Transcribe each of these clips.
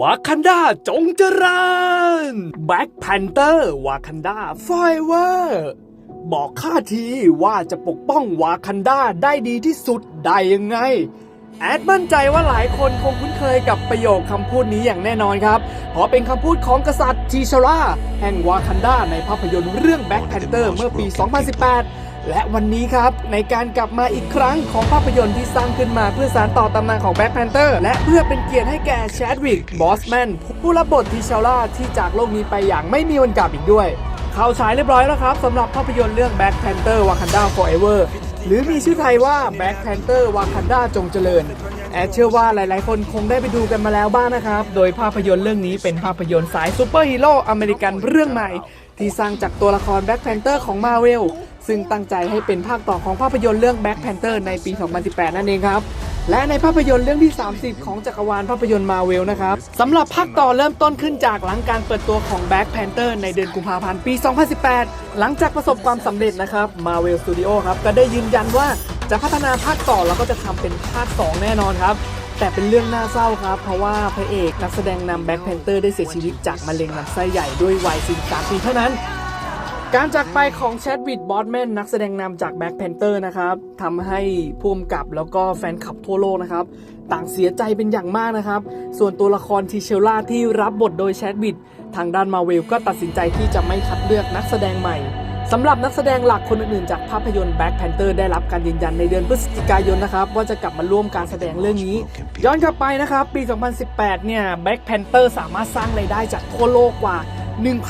วากันดาจงเจริญแบ็คแพนเตอร์วากันดาไฟเวอร์บอกข้าทีว่าจะปกป้องวากันดาได้ดีที่สุดได้ยังไง แอดมั่นใจว่าหลายคนคงคุ้นเคยกับประโยคคำพูดนี้อย่างแน่นอนครับ เพราะเป็นคำพูดของกษัตริย์ทีชาร่าแห่งวากันดาในภาพยนตร์เรื่องแบ็คแพนเตอร์เมื่อปี 2018 และวันนี้ครับ ในการกลับมาอีกครั้งของภาพยนตร์ที่สร้างขึ้นมาเพื่อสานต่อตำนานของแบ็คแพนเตอร์และเพื่อเป็นเกียรติให้แก่แชดวิกบอสแมนผู้รับบททีชาราที่จากโลกนี้ไปอย่างไม่มีวันกลับอีกด้วย เข้าฉายเรียบร้อยแล้วครับสำหรับภาพยนตร์เรื่อง Black Panther Wakanda Forever หรือมีชื่อไทยว่า Black Panther Wakanda จงเจริญ แอดเชื่อว่าหลายๆ คนคงได้ไปดูกันมาแล้วบ้างนะครับ โดยภาพยนตร์เรื่องนี้เป็นภาพยนตร์สายซูเปอร์ฮีโร่อเมริกันเรื่องใหม่ ที่สร้างจากตัวละคร Black Panther ของ Marvel ซึ่งตั้งใจให้เป็นภาคต่อของภาพยนตร์เรื่อง Black Panther ในปี 2018 นั่นเองครับและในภาพยนตร์เรื่องที่ 30 ของจักรวาลภาพยนตร์มาเวลนะครับสำหรับภาคต่อเริ่มต้นขึ้นจากหลังการเปิดตัวของ Black Panther ในเดือนกุมภาพันธ์ปี 2018 หลังจากประสบความสำเร็จนะครับ Marvel Studio ครับก็ได้ยืนยันว่า จะพัฒนาภาคต่อแล้วก็จะทำเป็นภาค 2 แน่นอนครับ แต่เป็นเรื่องน่าเศร้าครับ เพราะว่าพระเอกนักแสดงนำ Black Panther ได้เสียชีวิตจากมะเร็งลำไส้ใหญ่ด้วยวัย 43 ปีเท่านั้นการจากไปของแชดวิดบอสแมนนักแสดงนำจาก Black Panther นะครับทำให้ผู้กำกับแล้วก็แฟนคลับทั่วโลกนะครับ ต่างเสียใจเป็นอย่างมากนะครับ ส่วนตัวละครทีเชลล่าที่รับบทโดยแชดวิดทางด้านมาเวลก็ตัดสินใจที่จะไม่คัดเลือกนักแสดงใหม่ สำหรับนักแสดงหลักคนอื่นๆ จากภาพยนตร์ Black Panther ได้รับการยืนยันในเดือนพฤศจิกายนนะครับ ว่าจะกลับมาร่วมการแสดงเรื่องนี้ ย้อนกลับไปนะครับ ปี 2018 เนี่ย Black Panther สามารถสร้างรายได้จากทั่วโลกกว่า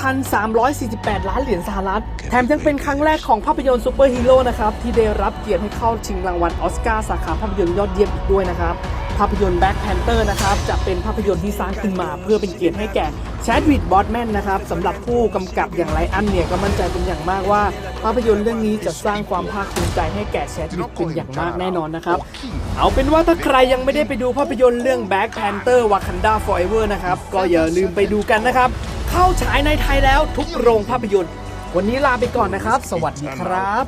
1,348 ล้านเหรียญสหรัฐ แถมยังเป็นครั้งแรกของภาพยนตร์ซูเปอร์ฮีโร่นะครับที่ได้รับเกียรติให้เข้าชิงรางวัลออสการ์สาขาภาพยนตร์ยอดเยี่ยมอีกด้วยนะครับ ภาพยนตร์ Black Panther นะครับจะเป็นภาพยนตร์ที่สร้างขึ้นมาเพื่อเป็นเกียรติให้แก่แชดวิดบอสแมนนะครับสำหรับผู้กำกับอย่างไรอันเนี่ยก็มั่นใจเป็นอย่างมากว่า ภาพยนตร์เรื่องนี้จะสร้างความภาคภูมิใจให้แก่แชดวิดเป็นอย่างมากแน่นอนนะครับ เอาเป็นว่าถ้าใครยังไม่ได้ไปดูภาพยนตร์เรื่อง Black Panther Wakanda Forever นะครับก็อย่าลืมไปดูกันนะครับ เข้าฉายในไทยแล้วทุกโรงภาพยนตร์ วันนี้ลาไปก่อนนะครับ สวัสดีครับ